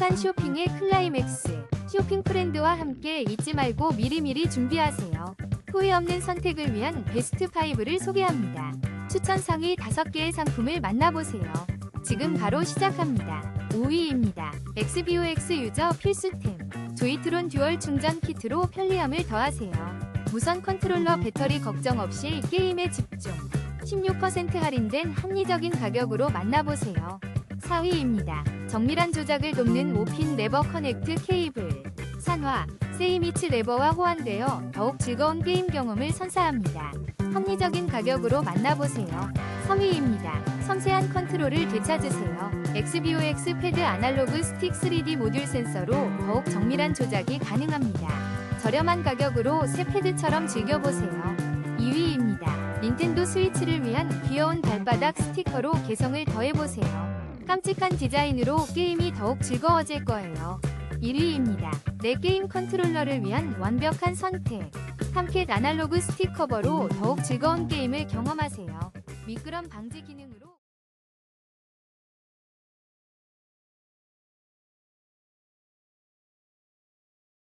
행복한 쇼핑의 클라이맥스. 쇼핑 프렌드와 함께 잊지 말고 미리미리 준비하세요. 후회 없는 선택을 위한 베스트 5를 소개합니다. 추천 상위 5개의 상품을 만나보세요. 지금 바로 시작합니다. 5위입니다. XBOX 유저 필수템. 조이트론 듀얼 충전 키트로 편리함을 더하세요. 무선 컨트롤러 배터리 걱정 없이 게임에 집중. 16% 할인된 합리적인 가격으로 만나보세요. 4위입니다. 정밀한 조작을 돕는 5핀 레버 커넥트 케이블. 산화, 세이미츠 레버와 호환되어 더욱 즐거운 게임 경험을 선사합니다. 합리적인 가격으로 만나보세요. 3위입니다. 섬세한 컨트롤을 되찾으세요. XBOX 패드 아날로그 스틱 3D 모듈 센서로 더욱 정밀한 조작이 가능합니다. 저렴한 가격으로 새 패드처럼 즐겨보세요. 2위입니다. 닌텐도 스위치를 위한 귀여운 발바닥 스티커로 개성을 더해보세요. 깜찍한 디자인으로 게임이 더욱 즐거워질 거예요. 1위입니다. 내 게임 컨트롤러를 위한 완벽한 선택. 탐캣 아날로그 스틱 커버로 더욱 즐거운 게임을 경험하세요. 미끄럼 방지 기능으로